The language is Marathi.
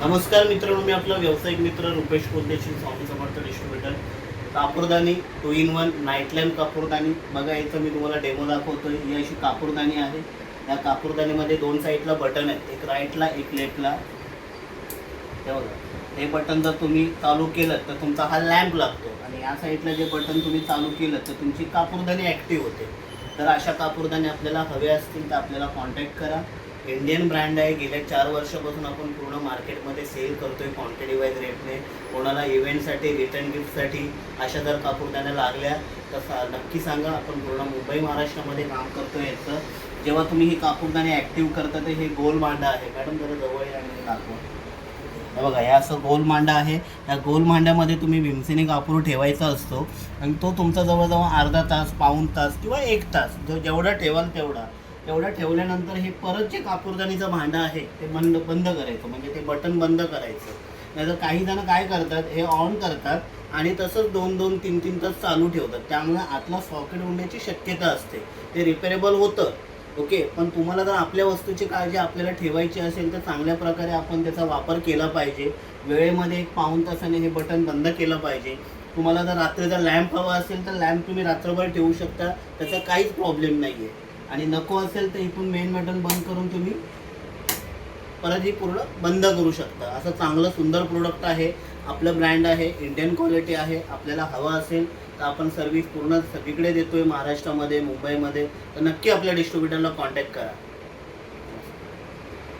नमस्कार मित्रांनो मी आपला व्यावसायिक मित्र Rupesh Koldeshi Swami Samarth distributor. कापूरदानी two in one night lamp कापूरदानी. बघा याचं मी तुम्हाला डेमो दाखवतो ही अशी कापूरदानी आहे. या कापूरदानीमध्ये दोन साईडला बटन आहेत. एक राईटला एक लेफ्टला हे बघा हे बटन जर तुम्ही चालू केलं तर तुमचा हा लॅम्प लागतो. आणि या साईडला जे बटन तुम्ही चालू केलं तर तुमची कापूरदानी ॲक्टिव्ह होते. तर अशा कापूरदानी आपल्याला हवे असतील तर आपल्याला कॉन्टॅक्ट करा. इंडियन ब्रँड आहे. गेल्या चार वर्षापासून आपण पूर्ण मार्केटमध्ये सेल करतोय क्वांटिटी वाईज रेटने कोणाला इव्हेंटसाठी रिटर्न गिफ्टसाठी अशा जर कापूरदाण्या लागल्या तर सा नक्की सांगा. आपण पूर्ण मुंबई महाराष्ट्रामध्ये काम करतोय याचं. जेव्हा तुम्ही हे कापूरदाणी ॲक्टिव्ह करता तर हे गोल मांडा आहे. मॅडम जरा जवळ या आणि दाखवा. हे बघा हे असं गोल मांडा आहे. या गोल मांड्यामध्ये तुम्ही भीमसेने कापूर ठेवायचा असतो. आणि तो तुमचा जवळजवळ अर्धा तास पाऊण तास किंवा एक तास जो जेवढा ठेवाल तेवढा. एवढं ठेवल्यानंतर हे परत जे कापूरदानीचं भांडं आहे ते बंद बंद करायचं. म्हणजे ते बटन बंद करायचं. नाहीतर काही जण काय करतात हे ऑन करतात आणि तसंच दोन दोन तीन तीन तास चालू ठेवतात. त्यामुळे आतला सॉकेट होण्याची शक्यता असते. ते रिपेरेबल होतं ओके पण तुम्हाला जर आपल्या वस्तूची काळजी आपल्याला ठेवायची असेल तर चांगल्या प्रकारे आपण त्याचा वापर केला पाहिजे. वेळेमध्ये एक पाऊण तासाने हे बटन बंद केलं पाहिजे. तुम्हाला जर रात्रीचा लॅम्प हवा असेल तर लॅम्प तुम्ही रात्रभर ठेवू शकता. त्याचा काहीच प्रॉब्लेम नाही आहे आणि नको असेल तर इथून मेन बटन बंद करून तुम्ही परत ही पूर्ण बंद करू शकता. असं चांगलं सुंदर प्रोडक्ट आहे. आपलं ब्रँड आहे. इंडियन क्वालिटी आहे. आपल्याला हवं असेल तर आपण सर्व्हिस पूर्ण सगळीकडे देतोय. महाराष्ट्रामध्ये मुंबईमध्ये. तर नक्की आपल्या डिस्ट्रीब्युटरला कॉन्टॅक्ट करा.